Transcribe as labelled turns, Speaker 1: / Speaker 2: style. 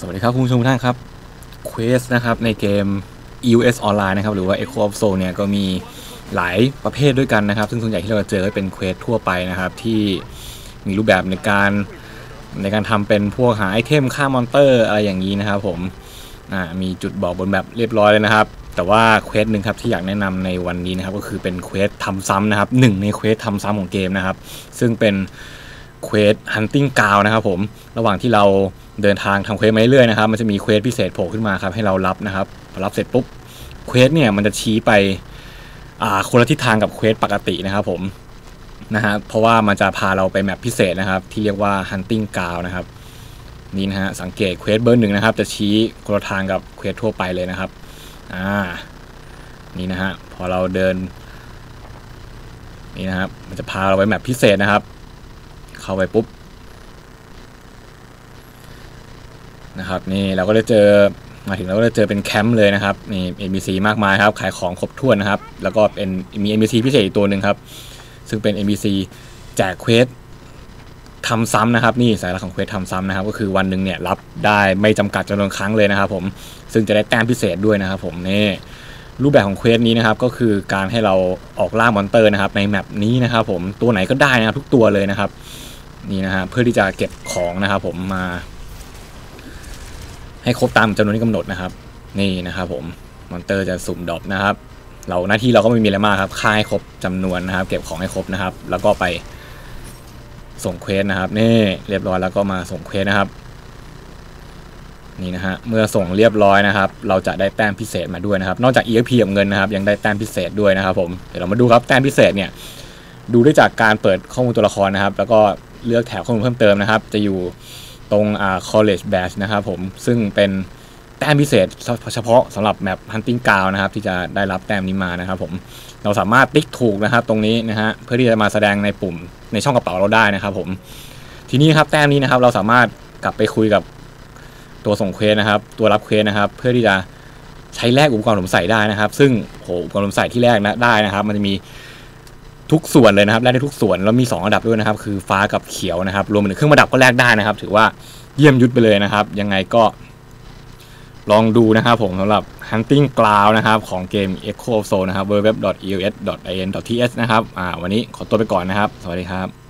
Speaker 1: สวัสดีครับคุณผู้ชมทุกท่านครับเควสนะครับในเกม EUS Online นะครับหรือว่า Echo of Soul เนี่ยก็มีหลายประเภทด้วยกันนะครับ ซึ่งส่วนใหญ่ที่เราจะเจอก็เป็นเควสทั่วไปนะครับ ที่มีรูปแบบในการในการทำเป็นพวกหาไอเทมฆ่ามอนเตอร์อะไรอย่างนี้นะครับผมมีจุดบอกบนแบบเรียบร้อยเลยนะครับ แต่ว่าเควสหนึ่งครับที่อยากแนะนำในวันนี้นะครับก็คือเป็นเควสทำซ้ำนะครับหนึ่งในเควสทำซ้ำของเกมนะครับ ซึ่งเป็น เควส hunting ground นะครับผมระหว่างที่เราเดินทางทำเควสมาเรื่อยๆนะครับมันจะมีเควสพิเศษโผล่ขึ้นมาครับให้เรารับนะครับพอรับเสร็จปุ๊บเควสเนี่ยมันจะชี้ไปอ่าคนละทิศทางกับเควสปกตินะครับผมนะฮะเพราะว่ามันจะพาเราไปแมปพิเศษนะครับ ที่เรียกว่า hunting g r o u n นะครับนี่นะฮะสังเกตเควสเบอร์หนึ่งนะครับ จะชี้คนละทางกับเควสทั่วไปเลยนะครับอ่านี่นะฮะพอเราเดินนี่นะครับมันจะพาเราไปแมปพิเศษนะครับ เข้าไปปุ๊บนะครับนี่เราก็จะเจอมาถึงเราก็จะเจอเป็นแคมป์เลยนะครับนี่ NPC มากมายครับขายของครบถ้วนนะครับ แล้วก็เป็นมี NPC พิเศษอีกตัวหนึ่งครับ ซึ่งเป็น NPC แจกเควสทำซ้ำนะครับนี่สายลักของเควสทำซ้ำนะครับ ก็คือวันหนึ่งเนี่ยรับได้ไม่จำกัดจำนวนครั้งเลยนะครับ ผมซึ่งจะได้แต้มพิเศษด้วยนะครับ ผมนี่รูปแบบของเควสนี้นะครับ ก็คือการให้เราออกล่ามอนเตอร์นะครับ ในแมปนี้นะครับ ผมตัวไหนก็ได้นะครับทุกตัวเลยนะครับ นี่นะฮะเพื่อที่จะเก็บของนะครับผมมา ให้ครบตามจำนวนที่กำหนดนะครับ นี่นะครับผมมอนเตอร์จะสุ่มดรอปนะครับ เราหน้าที่เราก็ไม่มีอะไรมากครับค่าให้ครบจำนวนนะครับ เก็บของให้ครบนะครับ แล้วก็ไปส่งเควสนะครับ นี่เรียบร้อยแล้วก็มาส่งเควสนะครับ นี่นะฮะเมื่อส่งเรียบร้อยนะครับ เราจะได้แต้มพิเศษมาด้วยนะครับ นอกจาก EXP กับเงินนะครับ ยังได้แต้มพิเศษด้วยนะครับ ผมเดี๋ยวเรามาดูครับแต้มพิเศษเนี่ยดูได้จากการเปิดข้อมูลตัวละครนะครับ แล้วก็ เลือกแถบข้อมูลเพิ่มเติมนะครับ จะอยู่ตรงอ่า college badge นะครับผมซึ่งเป็นแต้มพิเศษเฉพาะสำหรับแมป hunting ground นะครับ ที่จะได้รับแต้มนี้มานะครับผมเราสามารถติ๊กถูกนะครับ ตรงนี้นะฮะเพื่อที่จะมาแสดงในปุ่มในช่องกระเป๋าเราได้นะครับ ผม ทีนี้ครับแต้มนี้นะครับเราสามารถกลับไปคุยกับตัวส่งเควสนะครับ ตัวรับเควสนะครับ เพื่อที่จะใช้แลกอุปกรณ์สวมใส่ได้นะครับ ซึ่งโหอุปกรณ์สวมใส่ที่แรกนะได้นะครับ มันจะมี ทุกส่วนเลยนะครับแลกได้ทุกส่วนแล้วมี 2 ระดับด้วยนะครับ คือฟ้ากับเขียวนะครับ รวมไปถึงเครื่องประดับก็แลกได้นะครับ ถือว่าเยี่ยมยุดไปเลยนะครับ ยังไงก็ลองดูนะครับผมสำหรับ Hunting Cloud นะครับของเกม Echo Zone นะครับ www.eos.in.th นะครับ อ่า วันนี้ขอตัวไปก่อนนะครับ สวัสดีครับ